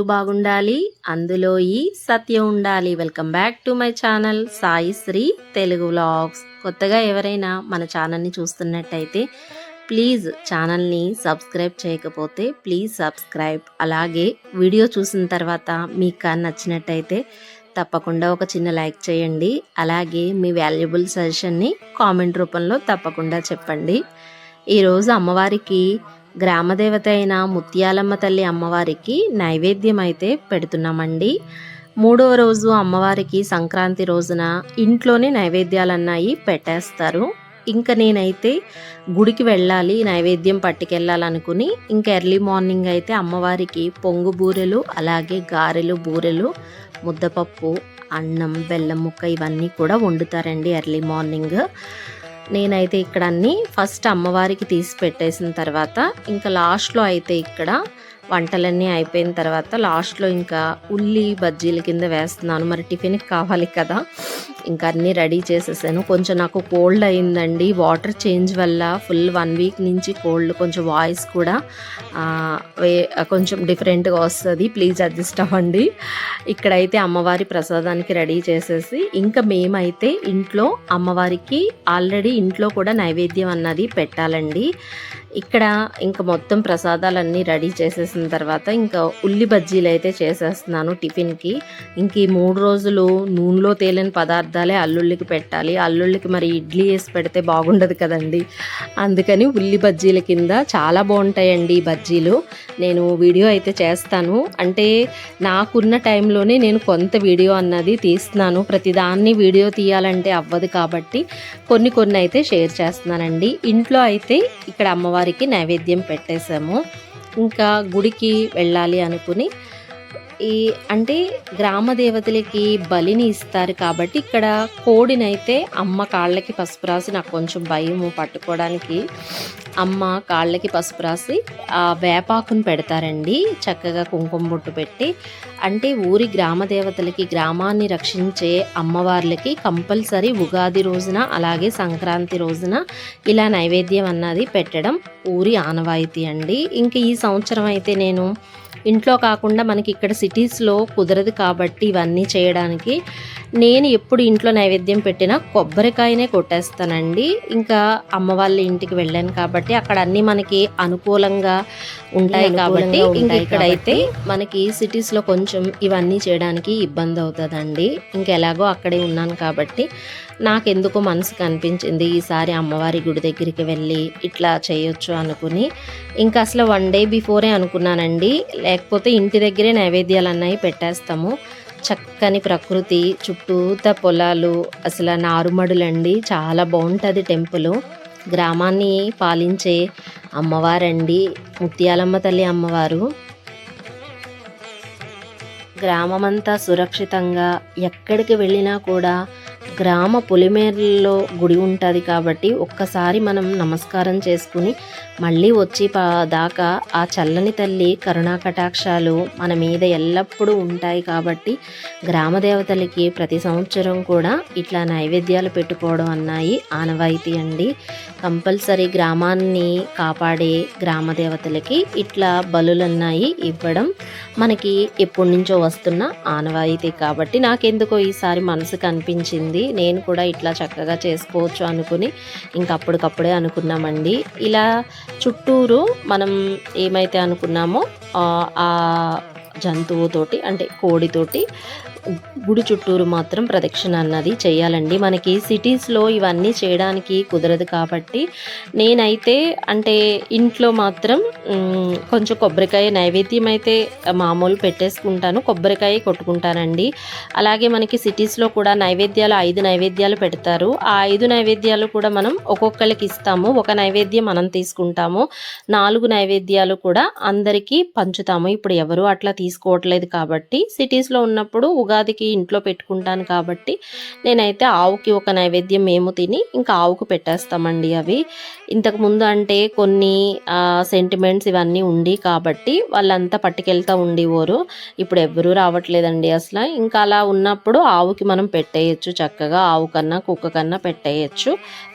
బాగుండాలి అందులో ఈ సత్యం ఉండాలి. Welcome back to my channel Sai Sri Telugu vlogs కొత్తగా ఎవరైనా మన ఛానల్ని చూస్తున్నట్టయితే ప్లీజ్ ఛానల్ని సబ్స్క్రైబ్ చేయకపోతే ప్లీజ్ సబ్స్క్రైబ్ అలాగే వీడియో చూసిన తర్వాత మీకు నచ్చినట్టయితే తప్పకుండా ఒక చిన్న లైక్ చేయండి. అలాగే మీ వాల్యుబుల్ సజెషన్ని కామెంట్ రూపంలో తప్పకుండా చెప్పండి. ఈరోజు అమ్మవారికి గ్రామదేవత అయిన ముత్యాలమ్మ తల్లి అమ్మవారికి నైవేద్యం అయితే పెడుతున్నామండి. మూడవ రోజు అమ్మవారికి సంక్రాంతి రోజున ఇంట్లోనే నైవేద్యాలు అన్నాయి పెట్టేస్తారు. ఇంకా నేనైతే గుడికి వెళ్ళాలి నైవేద్యం పట్టుకెళ్ళాలనుకుని ఇంకా ఎర్లీ మార్నింగ్ అయితే అమ్మవారికి పొంగు బూరెలు అలాగే గారెలు బూరెలు ముద్దపప్పు అన్నం బెల్లం ముక్క ఇవన్నీ కూడా వండుతారండి ఎర్లీ మార్నింగ్. నేనైతే ఇక్కడ అన్ని ఫస్ట్ అమ్మవారికి తీసి పెట్టేసిన తర్వాత ఇంకా లాస్ట్లో అయితే ఇక్కడ వంటలన్నీ అయిపోయిన తర్వాత లాస్ట్లో ఇంకా ఉల్లి బజ్జీల కింద వేస్తున్నాను. మరి టిఫిన్కి కావాలి కదా. ఇంకా అన్నీ రెడీ చేసేసాను. కొంచెం నాకు కోల్డ్ అయిందండి. వాటర్ చేంజ్ వల్ల ఫుల్ వన్ వీక్ నుంచి కోల్డ్ కొంచెం వాయిస్ కూడా వే- కొంచెం డిఫరెంట్గా వస్తుంది. ప్లీజ్ అడ్జస్ట్ అవ్వండి. ఇక్కడైతే అమ్మవారి ప్రసాదానికి రెడీ చేసేసి ఇంకా మేమైతే ఇంట్లో అమ్మవారికి ఆల్రెడీ ఇంట్లో కూడా నైవేద్యం అన్నది పెట్టాలండి. ఇక్కడ ఇంకా మొత్తం ప్రసాదాలన్నీ రెడీ చేసేసిన తర్వాత ఇంకా ఉల్లి బజ్జీలు అయితే చేసేస్తున్నాను టిఫిన్కి. ఇంక ఈ మూడు రోజులు నూనెలో తేలిన పదార్థాలే అల్లుళ్ళకి పెట్టాలి. అల్లుళ్ళకి మరి ఇడ్లీ వేసి పెడితే బాగుండదు కదండి. అందుకని ఉల్లి బజ్జీల కింద చాలా బాగుంటాయండి ఈ బజ్జీలు. నేను వీడియో అయితే చేస్తాను. అంటే నాకున్న టైంలోనే నేను కొంత వీడియో అన్నది తీస్తున్నాను. ప్రతిదాన్ని వీడియో తీయాలంటే అవ్వదు కాబట్టి కొన్ని కొన్ని అయితే షేర్ చేస్తున్నానండి. ఇంట్లో అయితే ఇక్కడ అమ్మవారికి నైవేద్యం పెట్టేశాము. ఇంకా గుడికి వెళ్ళాలి అనుకుని ఈ అంటే గ్రామ దేవతలకి బలిని ఇస్తారు కాబట్టి ఇక్కడ కోడినైతే అమ్మ కాళ్ళకి పసుపు రాసి నాకు కొంచెం భయము పట్టుకోవడానికి. అమ్మ కాళ్ళకి పసుపు రాసి ఆ వేపాకును పెడతారండి. చక్కగా కుంకుమ బొట్టు పెట్టి. అంటే ఊరి గ్రామ దేవతలకి గ్రామాన్ని రక్షించే అమ్మవార్లకి కంపల్సరీ ఉగాది రోజున అలాగే సంక్రాంతి రోజున ఇలా నైవేద్యం అన్నది పెట్టడం ఊరి ఆనవాయితీ అండి. ఇంక ఈ సంవత్సరం అయితే నేను ఇంట్లో కాకుండా మనకి ఇక్కడ సిటీస్లో కుదరదు కాబట్టి ఇవన్నీ చేయడానికి నేను ఎప్పుడు ఇంట్లో నైవేద్యం పెట్టినా కొబ్బరికాయనే కొట్టేస్తానండి. ఇంకా అమ్మ వాళ్ళ ఇంటికి వెళ్ళాను కాబట్టి అక్కడ అన్నీ మనకి అనుకూలంగా ఉంటాయి కాబట్టి ఇంకా ఇక్కడైతే మనకి సిటీస్లో కొంచెం ఇవన్నీ చేయడానికి ఇబ్బంది అవుతుందండి. ఇంకెలాగో అక్కడే ఉన్నాను కాబట్టి నాకెందుకో మనసుకు అనిపించింది ఈసారి అమ్మవారి గుడి దగ్గరికి వెళ్ళి ఇట్లా చేయొచ్చు అనుకుని. ఇంకా అసలు వన్ డే బిఫోరే అనుకున్నానండి. లేకపోతే ఇంటి దగ్గరే నైవేద్యాలు అన్నవి పెట్టేస్తాము. చక్కని ప్రకృతి చుట్టూత పొలాలు అసలు నారుమడులండి చాలా బాగుంటుంది టెంపుల్. గ్రామాన్ని పాలించే అమ్మవారండి ముత్యాలమ్మ తల్లి అమ్మవారు. గ్రామమంతా సురక్షితంగా ఎక్కడికి వెళ్ళినా కూడా గ్రామ పొలిమేరల్లో గుడి ఉంటుంది కాబట్టి ఒక్కసారి మనం నమస్కారం చేసుకుని మళ్ళీ వచ్చి దాకా ఆ చల్లని తల్లి కరుణా కటాక్షాలు మన మీద ఎల్లప్పుడూ ఉంటాయి కాబట్టి గ్రామ దేవతలకి ప్రతి సంవత్సరం కూడా ఇట్లా నైవేద్యాలు పెట్టుకోవడం అన్నాయి ఆనవాయితీ అండి. కంపల్సరీ గ్రామాన్ని కాపాడే గ్రామ దేవతలకి ఇట్లా బలులన్నాయి ఇవ్వడం మనకి ఎప్పటి నుంచో వస్తున్న ఆనవాయితీ కాబట్టి నాకెందుకో ఈసారి మనసుకు అనిపించింది నేను కూడా ఇట్లా చక్కగా చేసుకోవచ్చు అనుకుని ఇంకా అప్పటికప్పుడే అనుకున్నామండి. ఇలా చుట్టూరు మనం ఏమైతే అనుకున్నామో ఆ జంతువుతోటి అంటే కోడితోటి గుడి చుట్టూరు మాత్రం ప్రదక్షిణ అన్నది చేయాలండి. మనకి సిటీస్లో ఇవన్నీ చేయడానికి కుదరదు కాబట్టి నేనైతే అంటే ఇంట్లో మాత్రం కొంచెం కొబ్బరికాయ నైవేద్యం అయితే మామూలు పెట్టేసుకుంటాను. కొబ్బరికాయ కొట్టుకుంటానండి. అలాగే మనకి సిటీస్లో కూడా నైవేద్యాలు ఐదు నైవేద్యాలు పెడతారు. ఆ ఐదు నైవేద్యాలు కూడా మనం ఒక్కొక్కరికి ఇస్తాము. ఒక నైవేద్యం మనం తీసుకుంటాము. నాలుగు నైవేద్యాలు కూడా అందరికీ పంచుతాము. ఇప్పుడు ఎవరు అట్లా తీసుకోవట్లేదు కాబట్టి సిటీస్లో ఉన్నప్పుడు ఉగాదికి ఇంట్లో పెట్టుకుంటాను కాబట్టి నేనైతే ఆవుకి ఒక నైవేద్యం మేము తిని ఇంకా ఆవుకు పెట్టేస్తామండి అవి. ఇంతకు ముందు అంటే కొన్ని సెంటిమెంట్స్ ఇవన్నీ ఉండి కాబట్టి వాళ్ళంతా పట్టుకెళ్తా ఉండేవారు. ఇప్పుడు ఎవ్వరూ రావట్లేదండి అసలు. ఇంకా అలా ఉన్నప్పుడు ఆవుకి మనం పెట్టేయచ్చు చక్కగా ఆవు కన్నా కుక్క కన్నా పెట్టేయచ్చు.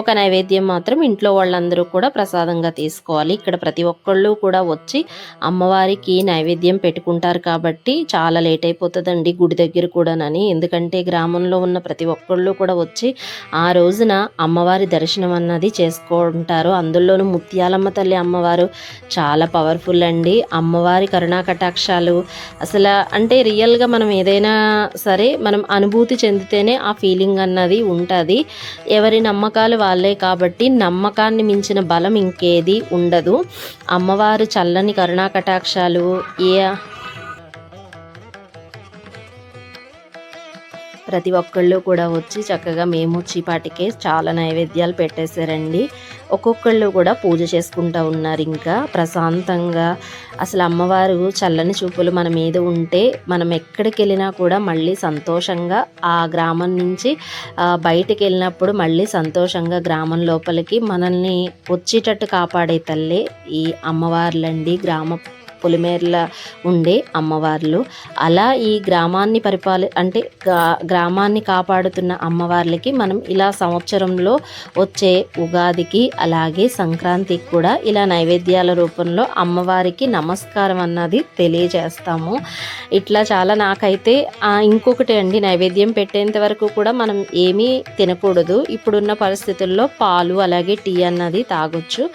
ఒక నైవేద్యం మాత్రం ఇంట్లో వాళ్ళందరూ కూడా ప్రసాదంగా తీసుకోవాలి. ఇక్కడ ప్రతి ఒక్కళ్ళు కూడా వచ్చి అమ్మవారికి నైవేద్యం పెట్టుకుంటారు కాబట్టి చాలా లేట్ అయిపోతుందండి. గుడి దగ్గర కూడానని. ఎందుకంటే గ్రామంలో ఉన్న ప్రతి ఒక్కళ్ళు కూడా వచ్చి ఆ రోజున అమ్మవారి దర్శనం అన్నది చేసుకుంటారు. అందులోనూ ముత్యాలమ్మ తల్లి అమ్మవారు చాలా పవర్ఫుల్ అండి. అమ్మవారి కరుణా కటాక్షాలు అసలు అంటే రియల్గా మనం ఏదైనా సరే మనం అనుభూతి చెందితేనే ఆ ఫీలింగ్ అన్నది ఉంటుంది. ఎవరి నమ్మకాలు వాళ్ళే కాబట్టి నమ్మకాన్ని మించిన బలం ఇంకేది ఉండదు. అమ్మవారు చల్లని కరుణా కటాక్షాలు ఏ ప్రతి ఒక్కళ్ళు కూడా వచ్చి చక్కగా మేము చీపాటికే చాలా నైవేద్యాలు పెట్టేశారండి. ఒక్కొక్కళ్ళు కూడా పూజ చేసుకుంటూ ఉన్నారు ఇంకా. ప్రశాంతంగా అసలు అమ్మవారు చల్లని చూపులు మన మీద ఉంటే మనం ఎక్కడికి వెళ్ళినా కూడా మళ్ళీ సంతోషంగా ఆ గ్రామం నుంచి బయటికి వెళ్ళినప్పుడు మళ్ళీ సంతోషంగా గ్రామం లోపలికి మనల్ని వచ్చేటట్టు కాపాడే తల్లే ఈ అమ్మవార్లండి గ్రామ పొలిమేరల ఉండే అమ్మవార్లు. అలా ఈ గ్రామాన్ని పరిపాలి అంటే గ్రా- గ్రామాన్ని కాపాడుతున్న అమ్మవార్లకి మనం ఇలా సంవత్సరంలో వచ్చే ఉగాదికి అలాగే సంక్రాంతికి కూడా ఇలా నైవేద్యాల రూపంలో అమ్మవారికి నమస్కారం అన్నది తెలియజేస్తాము. ఇట్లా చాలా నాకైతే ఇంకొకటి అండి నైవేద్యం పెట్టేంత వరకు కూడా మనం ఏమీ తినకూడదు. ఇప్పుడున్న పరిస్థితుల్లో పాలు అలాగే టీ అన్నది తాగొచ్చు.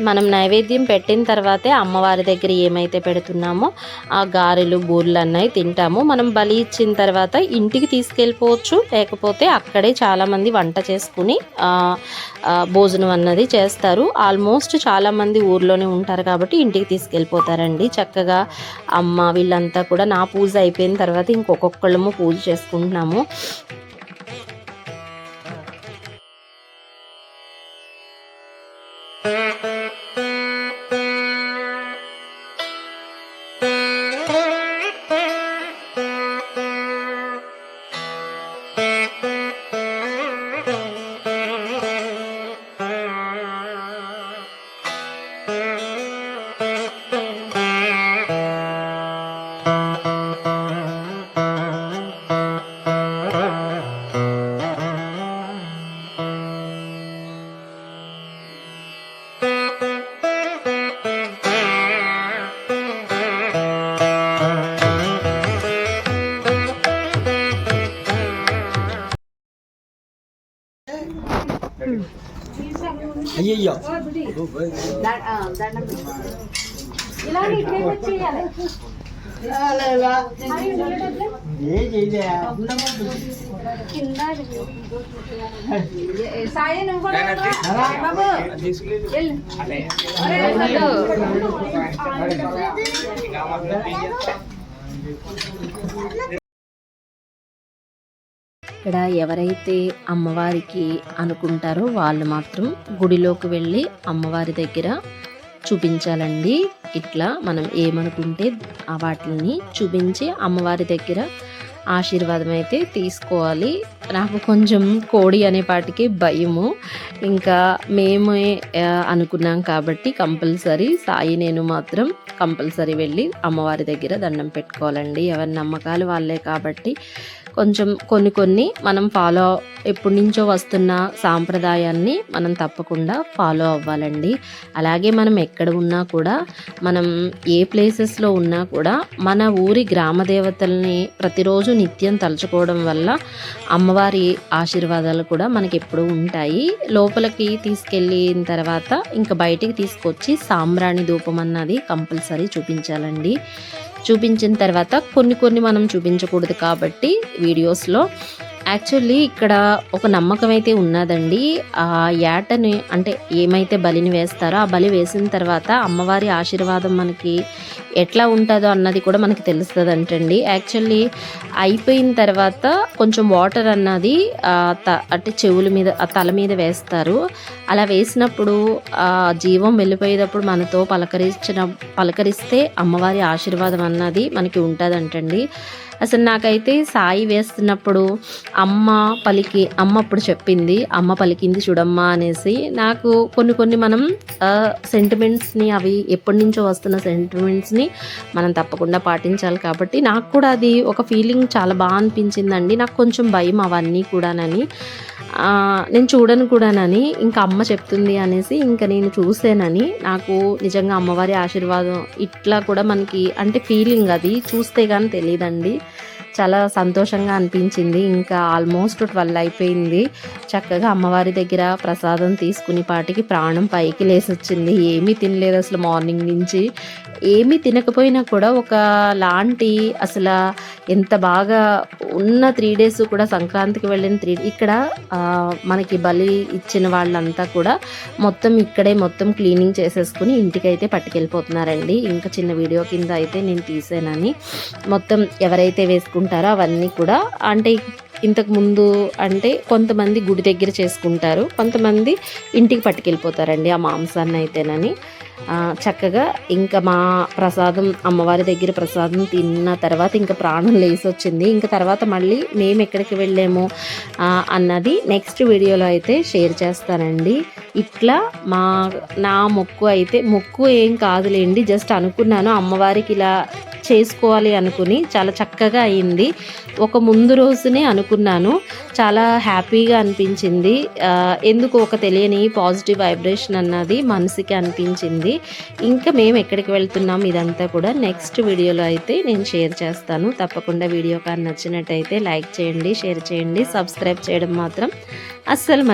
మనం నైవేద్యం పెట్టిన తర్వాతే అమ్మవారి దగ్గర ఏమైతే పెడుతున్నామో ఆ గారెలు బూరెలు అన్నవి తింటాము. మనం బలి ఇచ్చిన తర్వాత ఇంటికి తీసుకెళ్ళిపోవచ్చు. లేకపోతే అక్కడే చాలామంది వంట చేసుకుని భోజనం అన్నది చేస్తారు. ఆల్మోస్ట్ చాలామంది ఊర్లోనే ఉంటారు కాబట్టి ఇంటికి తీసుకెళ్ళిపోతారండి. చక్కగా అమ్మ వీళ్ళంతా కూడా నా పూజ అయిపోయిన తర్వాత ఇంకొకళ్ళము పూజ చేసుకుంటున్నాము. ఏ చేయలే సాయి నువ్వు కూడా రా. బాబు వెళ్ళు. ఇక్కడ ఎవరైతే అమ్మవారికి అనుకుంటారో వాళ్ళు మాత్రం గుడిలోకి వెళ్ళి అమ్మవారి దగ్గర చూపించాలండి. ఇట్లా మనం ఏమనుకుంటే వాటిని చూపించి అమ్మవారి దగ్గర ఆశీర్వాదం అయితే తీసుకోవాలి. నాకు కొంచెం కోడి అనే పాటికి భయము. ఇంకా మేమే అనుకున్నాం కాబట్టి కంపల్సరీ సాయి నేను మాత్రం కంపల్సరీ వెళ్ళి అమ్మవారి దగ్గర దండం పెట్టుకోవాలండి. ఎవరి నమ్మకాలు వాళ్ళే కాబట్టి కొంచెం కొన్ని కొన్ని మనం ఫాలో ఎప్పటి నుంచో వస్తున్న సాంప్రదాయాన్ని మనం తప్పకుండా ఫాలో అవ్వాలండి. అలాగే మనం ఎక్కడ ఉన్నా కూడా మనం ఏ ప్లేసెస్లో ఉన్నా కూడా మన ఊరి గ్రామ దేవతల్ని ప్రతిరోజు నిత్యం తలుచుకోవడం వల్ల అమ్మవారి ఆశీర్వాదాలు కూడా మనకి ఎప్పుడూ ఉంటాయి. లోపలికి తీసుకెళ్ళిన తర్వాత ఇంకా బయటికి తీసుకొచ్చి సాంబ్రాణి ధూపం అన్నది కంపల్సరీ చూపించాలండి. చూపించిన తర్వాత కొన్ని కొన్ని మనం చూపించకూడదు కాబట్టి వీడియోస్లో. యాక్చువల్లీ ఇక్కడ ఒక నమ్మకం అయితే ఉన్నదండి. ఆ ఏటని అంటే ఏమైతే బలిని వేస్తారో ఆ బలి వేసిన తర్వాత అమ్మవారి ఆశీర్వాదం మనకి ఎట్లా ఉంటుందో అన్నది కూడా మనకి తెలుస్తుంది అంటండి యాక్చువల్లీ అయిపోయిన తర్వాత కొంచెం వాటర్ అన్నది త- అంటే చెవుల మీద తల మీద వేస్తారు. అలా వేసినప్పుడు జీవం వెళ్ళిపోయేటప్పుడు మనతో పలకరించిన పలకరిస్తే అమ్మవారి ఆశీర్వాదం అన్నది మనకి ఉంటుందంటండి. అసలు నాకైతే సాయి వేస్తున్నప్పుడు అమ్మ పలికి అమ్మ అప్పుడు చెప్పింది అమ్మ పలికింది చూడమ్మా అనేసి. నాకు కొన్ని కొన్ని మనం సెంటిమెంట్స్ని అవి ఎప్పటి నుంచో వస్తున్న సెంటిమెంట్స్ని మనం తప్పకుండా పాటించాలి కాబట్టి నాకు కూడా అది ఒక ఫీలింగ్ చాలా బాగా అనిపించిందండి. నాకు కొంచెం భయం అవన్నీ కూడానని. నేను చూడను కూడానని ఇంకా అమ్మ చెప్తుంది అనేసి ఇంకా నేను చూసానని. నాకు నిజంగా అమ్మవారి ఆశీర్వాదం ఇట్లా కూడా మనకి అంటే ఫీలింగ్ అది చూస్తే కానీ తెలియదండి. చాలా సంతోషంగా అనిపించింది. ఇంకా ఆల్మోస్ట్ ట్వెల్వ్ అయిపోయింది. చక్కగా అమ్మవారి దగ్గర ప్రసాదం తీసుకుని పాటికి ప్రాణం పైకి లేసొచ్చింది. ఏమీ తినలేదు అసలు మార్నింగ్ నుంచి. ఏమీ తినకపోయినా కూడా ఒక లాంటి అసలు ఎంత బాగా ఉన్న త్రీ డేస్ కూడా సంక్రాంతికి వెళ్ళిన త్రీ ఇక్కడ మనకి బలి ఇచ్చిన వాళ్ళంతా కూడా మొత్తం ఇక్కడే మొత్తం క్లీనింగ్ చేసేసుకుని ఇంటికైతే పట్టుకెళ్ళిపోతున్నారండి. ఇంకా చిన్న వీడియో కింద అయితే నేను తీసానని. మొత్తం ఎవరైతే వేసుకుంటారో అవన్నీ కూడా. అంటే ఇంతకు ముందు అంటే కొంతమంది గుడి దగ్గర చేసుకుంటారు కొంతమంది ఇంటికి పట్టుకెళ్ళిపోతారండి ఆ మాంసాన్ని అయితేనని. చక్కగా ఇంకా మా ప్రసాదం అమ్మవారి దగ్గర ప్రసాదం తిన్న తర్వాత ఇంకా ప్రాణం లేసి వచ్చింది ఇంకా తర్వాత మళ్ళీ మేము ఎక్కడికి వెళ్ళాము అన్నది నెక్స్ట్ వీడియోలో అయితే షేర్ చేస్తానండి. ఇట్లా మా నా మొక్కు అయితే మొక్కు ఏం కాదులేండి జస్ట్ అనుకున్నాను అమ్మవారికి ఇలా చేసుకోవాలి అనుకుని చాలా చక్కగా అయింది. ఒక ముందు రోజునే అనుకున్నాను. చాలా హ్యాపీగా అనిపించింది. ఎందుకు ఒక తెలియని పాజిటివ్ వైబ్రేషన్ అన్నది మనసుకి అనిపించింది. ఇంకా మేము ఎక్కడికి వెళ్తున్నాం ఇదంతా కూడా నెక్స్ట్ వీడియోలో అయితే నేను షేర్ చేస్తాను. తప్పకుండా వీడియో కానీ నచ్చినట్టయితే లైక్ చేయండి షేర్ చేయండి సబ్స్క్రైబ్ చేయడం మాత్రం అస్సలు